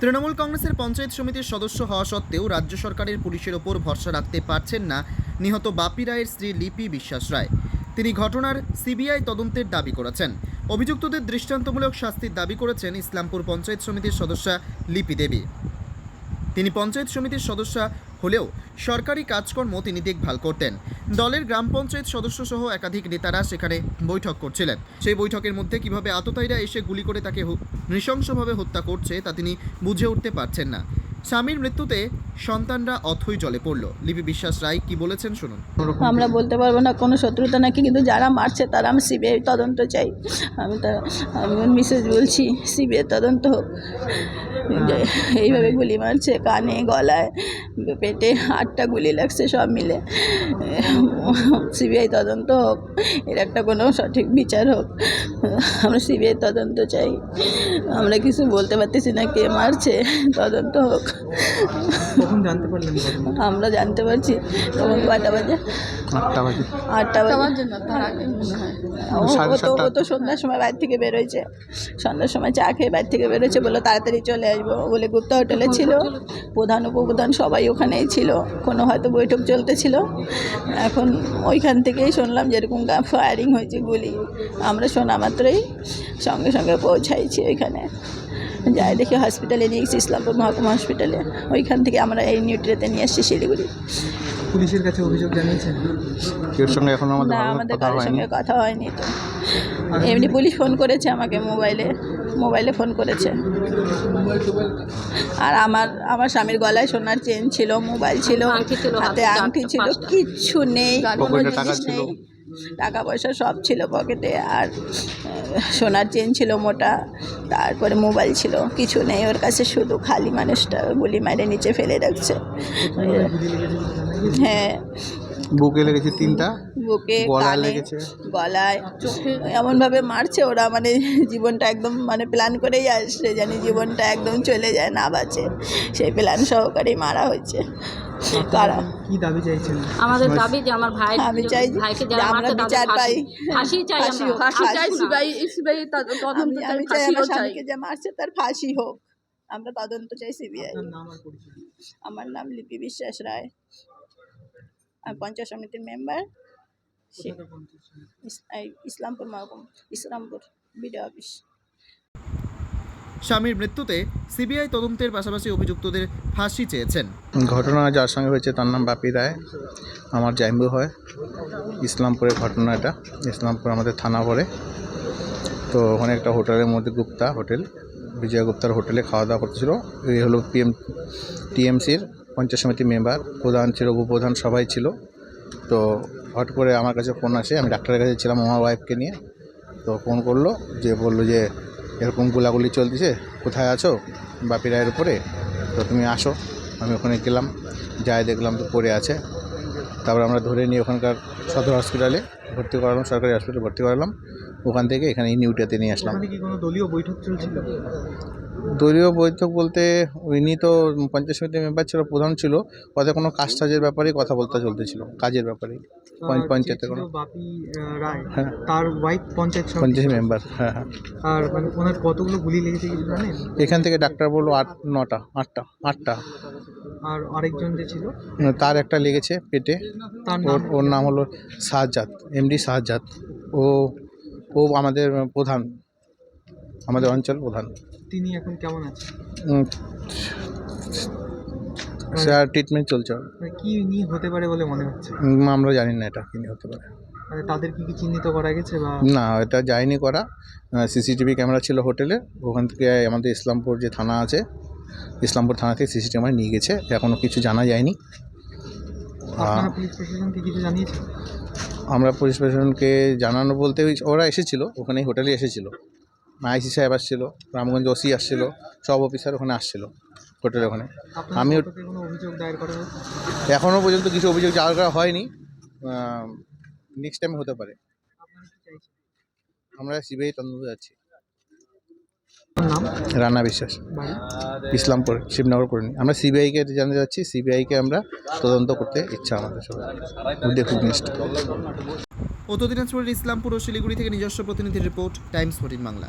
তৃণমূল কংগ্রেসের পঞ্চায়েত সমিতির সদস্য হওয়া সত্ত্বেও রাজ্য সরকারের পুলিশের ওপর ভরসা রাখতে পারছেন না নিহত বাপি রায়ের স্ত্রী লিপি বিশ্বাস রায়। তিনি ঘটনার সিবিআই তদন্তের দাবি করেছেন। অভিযুক্তদের দৃষ্টান্তমূলক শাস্তির দাবি করেছেন ইসলামপুর পঞ্চায়েত সমিতির সদস্যা লিপি দেবী। তিনি পঞ্চায়েত সমিতির সদস্য হলেও সরকারি কাজকর্ম তিনি দেখভাল করতেন। দলের গ্রাম পঞ্চায়েত সদস্য সহ একাধিক নেতারা সেখানে বৈঠক করছিলেন। সেই বৈঠকের মধ্যে কীভাবে আততায়ীরা এসে গুলি করে তাকে নৃশংসভাবে হত্যা করছে তা তিনি বুঝে উঠতে পারছেন না। স্বামীর মৃত্যুতে সন্তানরা অথই জলে পড়ল। লিপি বিশ্বাস রায় কি বলেছেন শুনুন। আমরা বলতে পারব না কোনো শত্রুতা নাকি, কিন্তু যারা মারছে তারা আমি সিবিআই তদন্ত চাই। আমি তার আমি মিসেস বলছি, সিবিআই তদন্ত হোক। এইভাবে গুলি মারছে কানে গলায় পেটে আটটা গুলি লাগছে সব মিলে। সিবিআই তদন্ত হোক এর একটা কোনো সঠিক বিচার হোক আমরা সিবিআই তদন্ত চাই। আমরা কিছু বলতে পারতেছি না কে মারছে তদন্ত হোক। আমরা জানতে পারছি তখন কয়টা বাজে? আটটা বাজে। আটটা বাজে। ও তো সাতটা। ও তো সন্ধ্যার সময় বাইরে থেকে বেরোয়ছে সন্ধ্যার সময় চা খেয়ে বাইরে থেকে বেরোচ্ছে বলল তাড়াতাড়ি চলে আসব বলে গুপ্তা হোটেলে ছিল। প্রধান উপপ্রধান সবাই ওখানেই ছিল। কোনো হয়তো বৈঠক চলতেছিল। এখন ওইখান থেকেই শুনলাম যেরকম ফায়ারিং হয়েছে গুলি। আমরা শোনা মাত্রই সঙ্গে সঙ্গে পৌঁছাইছি ওইখানে। যাই দেখি হসপিটালে নিয়ে গেছি ইসলামপুর মহকুমা হসপিটালে ওইখান থেকে আমরা এই নিউট্রিতে নিয়ে এসেছি শিলিগুড়ি। পুলিশের কাছে অভিযোগ জানিয়েছেন? কেউ সঙ্গে এখন আমাদের না আমাদের কথা কারোর হয়নি? সঙ্গে কথা হয়নি তো। এমনি পুলিশ ফোন করেছে আমাকে মোবাইলে মোবাইলে ফোন করেছে। আর আমার আমার স্বামীর গলায় সোনার চেন ছিল মোবাইল ছিল হাতে আংটি ছিল কিচ্ছু নেই কোনো জিনিস? নেই। টাকা পয়সা সব ছিল পকেটে আর সোনার চেন ছিল মোটা তারপরে মোবাইল ছিল কিছু নেই ওর কাছে শুধু খালি মানুষটা গুলি মারে নিচে ফেলে রাখছে। হ্যাঁ। বুকে লেগেছে তিনটা বুকে গলায় লেগেছে। গলায় চোখে এমনভাবে মারছে ওরা মানে জীবনটা একদম মানে প্ল্যান করেই আসছে জানি জীবনটা একদম চলে যায় না বাঁচে। সেই প্ল্যান সহকারেই মারা হয়েছে। কারা? কি দাবি চাইছেন? আমাদের দাবি যে আমার ভাই আমি চাই ভাইকে যারা আমরা বিচার পাই। ফাঁসি চাই আমরা। ফাঁসি তদন্ত যে মারছে তার ফাঁসি হোক। আমরা তদন্ত চাই সিবিআই। নাম আমার নাম লিপি বিশ্বাস রায়। পঞ্চায়েত সমিতির মেম্বার ইসলামপুর মহকুম ইসলামপুর বিডিও অফিস স্বামীর মৃত্যুতে সিবিআই তদন্তের পাশাপাশি অভিযুক্তদের ফাঁসি চেয়েছেন ঘটনা যার সঙ্গে হয়েছে তার নাম বাপি রায় আমার জাইম্বু হয় ইসলামপুরের ঘটনা এটা ইসলামপুর আমাদের থানা পড়ে তো ওখানে একটা হোটেলের মধ্যে গুপ্তা হোটেল বিজয় গুপ্তার হোটেলে খাওয়া দাওয়া করতেছিল এই হলো পিএম টিএমসির পঞ্চায়েত সমিতি মেম্বার, প্রধান ছিল, উপপ্রধান সবাই ছিল। তো হট করে আমার কাছে ফোন আসে, আমি ডাক্তারের কাছে ছিলাম আমার ওয়াইফকে নিয়ে। তো ফোন করল, যে বলল যে, এরকম গোলাগুলি চলতেছে, কোথায় আছো? বাপি রায়ের উপরে? তো তুমি আসো। আমি ওখানে গেলাম, যাই দেখলাম তো পড়ে আছে। তারপর আমরা ধরে নিয়ে ওখানকার সদর হসপিটালে ভর্তি করালাম, সরকারি হসপিটালে ভর্তি করালাম। ওখান থেকে এখানে নিউটাতে নিয়ে আসলাম। দলীয় বৈঠক চলছিল? দলীয় বৈঠক বলতে উনি তো পঞ্চায়েত সমিতির মেম্বার ছিল প্রধান ছিল। ওদের কোনো কাজ টাজের ব্যাপারেই কথা বলতে চলতেছিল কাজের ব্যাপারে পঞ্চায়েতে কোনো রায় হ্যাঁ। তার ওয়াইফ পঞ্চায়েত পঞ্চায়েত মেম্বার হ্যাঁ হ্যাঁ। আর মানে ওনার কতগুলো গুলি লেগেছে কিছু জানেন? এখান থেকে ডাক্তার বলল আট নটা আটটা আটটা। আর আরেকজন যে ছিল? তার একটা লেগেছে পেটে। তার ওর নাম? ওর নাম হলো শাহজাদ এমডি শাহজাদ ও ও আমাদের প্রধান আমাদের অঞ্চল প্রধান। তিনি এখন কেমন আছে উম, স্যার ট্রিটমেন্ট চলছে। মানে কি নিয়ে হতে পারে বলে মনে হচ্ছে? আমরা জানি না এটা কী নিয়ে হতে পারে। মানে তাদের কি কি চিহ্নিত করা গেছে বা না এটা যায়নি করা। সিসিটিভি ক্যামেরা ছিল হোটেলে ওখান থেকে আমাদের ইসলামপুর যে থানা আছে ইসলামপুর থানা থেকে সিসিটিভি ক্যামেরা নিয়ে গেছে এখনও কিছু জানা যায়নি আপনারা পুলিশ প্রশাসনকে কিছু জানিয়েছেন আমরা পুলিশ প্রশাসনকে জানানো বলতে ওরা এসেছিল ওখানে হোটেলে এসেছিল। আইসি সাহেব আসছিল রামগঞ্জ ওসি আসছিল সব অফিসার ওখানে আসছিল হোটেলে ওখানে। আমি দায়ের এখনও পর্যন্ত কিছু অভিযোগ জাল করা হয়নি। নেক্সট টাইম হতে পারে। আমরা সিবিআই তদন্ত যাচ্ছি। নাম? রানা বিশ্বাস। ইসলামপুর শিবনগর করিনি আমরা সিবিআইকে জানতে যাচ্ছি সিবিআইকে আমরা তদন্ত করতে ইচ্ছা আমাদের সবাই নেক্সট উত্তর দিনাজপুরের ইসলামপুর ও শিলিগুড়ি থেকে নিজস্ব প্রতিনিধি report Times fourteen Bangla.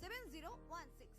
seven zero one six